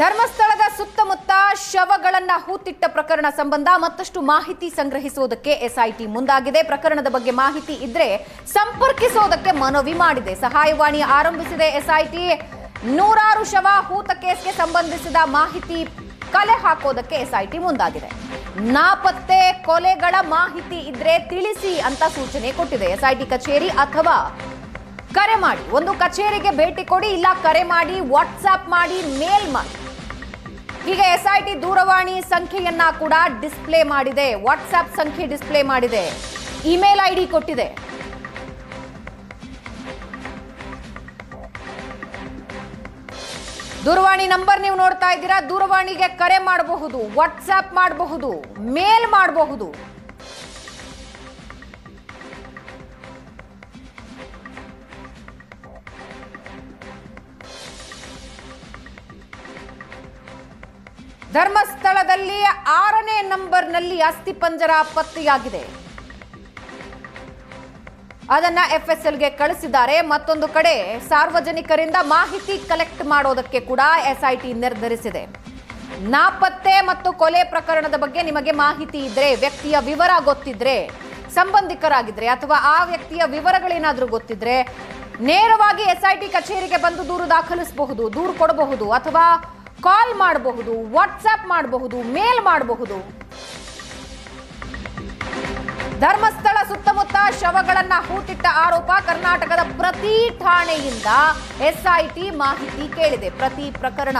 ಧರ್ಮಸ್ಥಳದ ಸುತ್ತಮುತ್ತ ಶವಗಳನ್ನ ಹೂತಿಟ್ಟ ಪ್ರಕರಣ ಸಂಬಂಧ ಮತ್ತಷ್ಟು ಮಾಹಿತಿ ಸಂಗ್ರಹಿಸುವುದಕ್ಕೆ ಎಸ್ಐಟಿ ಮುಂದಾಗಿದೆ. ಪ್ರಕರಣದ ಬಗ್ಗೆ ಮಾಹಿತಿ ಇದ್ರೆ ಸಂಪರ್ಕಿಸೋದಕ್ಕೆ ಮನವಿ ಮಾಡಿದೆ. ಸಹಾಯವಾಣಿ ಆರಂಭಿಸಿದೆ ಎಸ್ಐಟಿ. ನೂರಾರು ಶವ ಹೂತ ಕೇಸ್ಗೆ ಸಂಬಂಧಿಸಿದ ಮಾಹಿತಿ ಕಲೆ ಹಾಕೋದಕ್ಕೆ ಎಸ್ಐಟಿ ಮುಂದಾಗಿದೆ. ನಾಪತ್ತೆ ಕೊಲೆಗಳ ಮಾಹಿತಿ ಇದ್ರೆ ತಿಳಿಸಿ ಅಂತ ಸೂಚನೆ ಕೊಟ್ಟಿದೆ. ಎಸ್ಐಟಿ ಕಚೇರಿ ಅಥವಾ ಕರೆ ಮಾಡಿ. ಒಂದು ಕಚೇರಿಗೆ ಭೇಟಿ ಕೊಡಿ, ಇಲ್ಲ ಕರೆ ಮಾಡಿ ವಾಟ್ಸಾಪ್ ಮಾಡಿ, ಮೇಲ್ ಮಾಡಿ. ಈಗ ಎಸ್ಐಟಿ ದೂರವಾಣಿ ಸಂಖ್ಯೆಯನ್ನ ಕೂಡ ಡಿಸ್ಪ್ಲೇ ಮಾಡಿದೆ. ವಾಟ್ಸ್ಆಪ್ ಸಂಖ್ಯೆ ಡಿಸ್ಪ್ಲೇ ಮಾಡಿದೆ. ಇಮೇಲ್ ಐಡಿ ಕೊಟ್ಟಿದೆ. ದೂರವಾಣಿ ನಂಬರ್ ನೀವು ನೋಡ್ತಾ ಇದ್ದೀರಾ. ದೂರವಾಣಿಗೆ ಕರೆ ಮಾಡಬಹುದು ವಾಟ್ಸ್ಆಪ್ ಮಾಡಬಹುದು ಮೇಲ್ ಮಾಡಬಹುದು. ಧರ್ಮಸ್ಥಳದಲ್ಲಿ ಆರನೇ ನಂಬರ್ನಲ್ಲಿ ಅಸ್ಥಿಪಂಜರ ಪತ್ತೆಯಾಗಿದೆ. ಅದನ್ನ ಎಫ್ಎಸ್ಎಲ್ಗೆ ಕಳಿಸಿದ್ದಾರೆ. ಮತ್ತೊಂದು ಕಡೆ ಸಾರ್ವಜನಿಕರಿಂದ ಮಾಹಿತಿ ಕಲೆಕ್ಟ್ ಮಾಡೋದಕ್ಕೆ ಕೂಡ ಎಸ್ಐಟಿ ನಿರ್ಧರಿಸಿದೆ. ನಾಪತ್ತೆ ಮತ್ತು ಕೊಲೆ ಪ್ರಕರಣದ ಬಗ್ಗೆ ನಿಮಗೆ ಮಾಹಿತಿ ಇದ್ರೆ, ವ್ಯಕ್ತಿಯ ವಿವರ ಗೊತ್ತಿದ್ರೆ, ಸಂಬಂಧಿಕರಾಗಿದ್ರೆ ಅಥವಾ ಆ ವ್ಯಕ್ತಿಯ ವಿವರಗಳೇನಾದರೂ ಗೊತ್ತಿದ್ರೆ, ನೇರವಾಗಿ ಎಸ್ಐಟಿ ಕಚೇರಿಗೆ ಬಂದು ದೂರು ದಾಖಲಿಸಬಹುದು, ದೂರು ಕೊಡಬಹುದು ಅಥವಾ ಕಾಲ್ ಮಾಡಬಹುದು ವಾಟ್ಸಪ್ ಮಾಡಬಹುದು ಮೇಲ್ ಮಾಡಬಹುದು. ಧರ್ಮಸ್ಥಳ ಸುತ್ತಮುತ್ತ ಶವಗಳನ್ನ ಹೂತಿಟ್ಟ ಆರೋಪ ಕರ್ನಾಟಕದ ಪ್ರತಿ ಠಾಣೆಯಿಂದ ಎಸ್ಐಟಿ ಮಾಹಿತಿ ಕೇಳಿದೆ. ಪ್ರತಿ ಪ್ರಕರಣ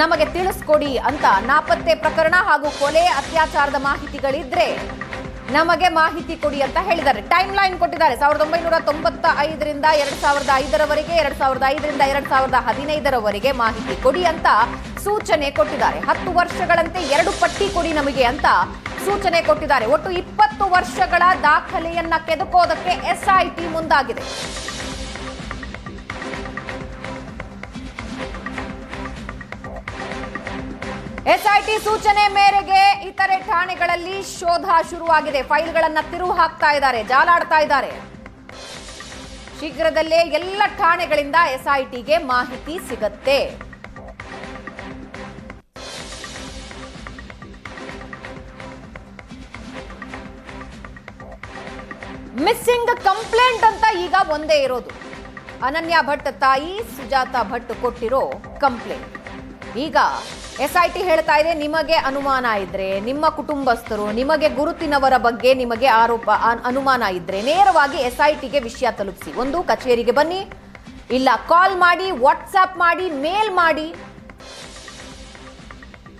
ನಮಗೆ ತಿಳಿಸ್ಕೊಡಿ ಅಂತ ನಾಪತ್ತೆ ಪ್ರಕರಣ ಹಾಗೂ ಕೊಲೆ ಅತ್ಯಾಚಾರದ ಮಾಹಿತಿಗಳಿದ್ರೆ ನಮಗೆ ಮಾಹಿತಿ ಕೊಡಿ ಅಂತ ಹೇಳಿದ್ದಾರೆ. ಟೈಮ್ ಲೈನ್ ಕೊಟ್ಟಿದ್ದಾರೆ. ಸಾವಿರದ ಒಂಬೈನೂರ ತೊಂಬತ್ತ ಐದರಿಂದ ಎರಡ್ ಸಾವಿರದ ಐದರವರೆಗೆ, ಎರಡ್ ಸಾವಿರದ ಐದರಿಂದ ಎರಡ್ ಸಾವಿರದ ಹದಿನೈದರವರೆಗೆ ಮಾಹಿತಿ ಕೊಡಿ ಅಂತ ಸೂಚನೆ ಕೊಟ್ಟಿದ್ದಾರೆ. ಹತ್ತು ವರ್ಷಗಳಂತೆ ಎರಡು ಪಟ್ಟಿ ಕೊಡಿ ನಮಗೆ ಅಂತ ಸೂಚನೆ ಕೊಟ್ಟಿದ್ದಾರೆ. ಒಟ್ಟು ಇಪ್ಪತ್ತು ವರ್ಷಗಳ ದಾಖಲೆಯನ್ನ ಕೆದಕೋದಕ್ಕೆ ಎಸ್ಐಟಿ ಮುಂದಾಗಿದೆ. ಎಸ್ಐಟಿ ಸೂಚನೆ ಮೇರೆಗೆ ಇತರೆ ಠಾಣೆಗಳಲ್ಲಿ ಶೋಧ ಶುರುವಾಗಿದೆ. ಫೈಲ್ಗಳನ್ನ ತಿರುವು ಹಾಕ್ತಾ ಇದ್ದಾರೆ, ಜಾಲಾಡ್ತಾ ಇದ್ದಾರೆ. ಶೀಘ್ರದಲ್ಲೇ ಎಲ್ಲ ಠಾಣೆಗಳಿಂದ ಎಸ್ಐಟಿಗೆ ಮಾಹಿತಿ ಸಿಗತ್ತೆ. ಮಿಸ್ಸಿಂಗ್ ಕಂಪ್ಲೇಂಟ್ ಅಂತ ಈಗ ಒಂದೇ ಇರೋದು. ಅನನ್ಯ ಭಟ್ ತಾಯಿ ಸುಜಾತಾ ಭಟ್ ಕೊಟ್ಟಿರೋ ಕಂಪ್ಲೇಂಟ್. ಈಗ ಎಸ್ ಐ ಟಿ ಹೇಳ್ತಾ ಇದೆ, ನಿಮಗೆ ಅನುಮಾನ ಇದ್ರೆ, ನಿಮ್ಮ ಕುಟುಂಬಸ್ಥರು, ನಿಮಗೆ ಗುರುತಿನವರ ಬಗ್ಗೆ ನಿಮಗೆ ಆರೋಪ ಅನುಮಾನ ಇದ್ರೆ ನೇರವಾಗಿ ಎಸ್ ಐ ಟಿಗೆ ವಿಷಯ ತಲುಪಿಸಿ. ಒಂದು, ಕಚೇರಿಗೆ ಬನ್ನಿ. ಇಲ್ಲ, ಕಾಲ್ ಮಾಡಿ, ವಾಟ್ಸ್ಆಪ್ ಮಾಡಿ, ಮೇಲ್ ಮಾಡಿ.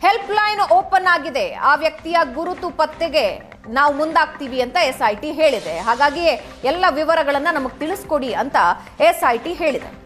ಹೆಲ್ಪ್ ಲೈನ್ ಓಪನ್ ಆಗಿದೆ. ಆ ವ್ಯಕ್ತಿಯ ಗುರುತು ಪತ್ತೆಗೆ ನಾವು ಮುಂದಾಗ್ತೀವಿ ಅಂತ ಎಸ್ ಐ ಟಿ ಹೇಳಿದೆ. ಹಾಗಾಗಿ ಎಲ್ಲ ವಿವರಗಳನ್ನ ನಮಗೆ ತಿಳಿಸ್ಕೊಡಿ ಅಂತ ಎಸ್ ಐ ಟಿ ಹೇಳಿದೆ.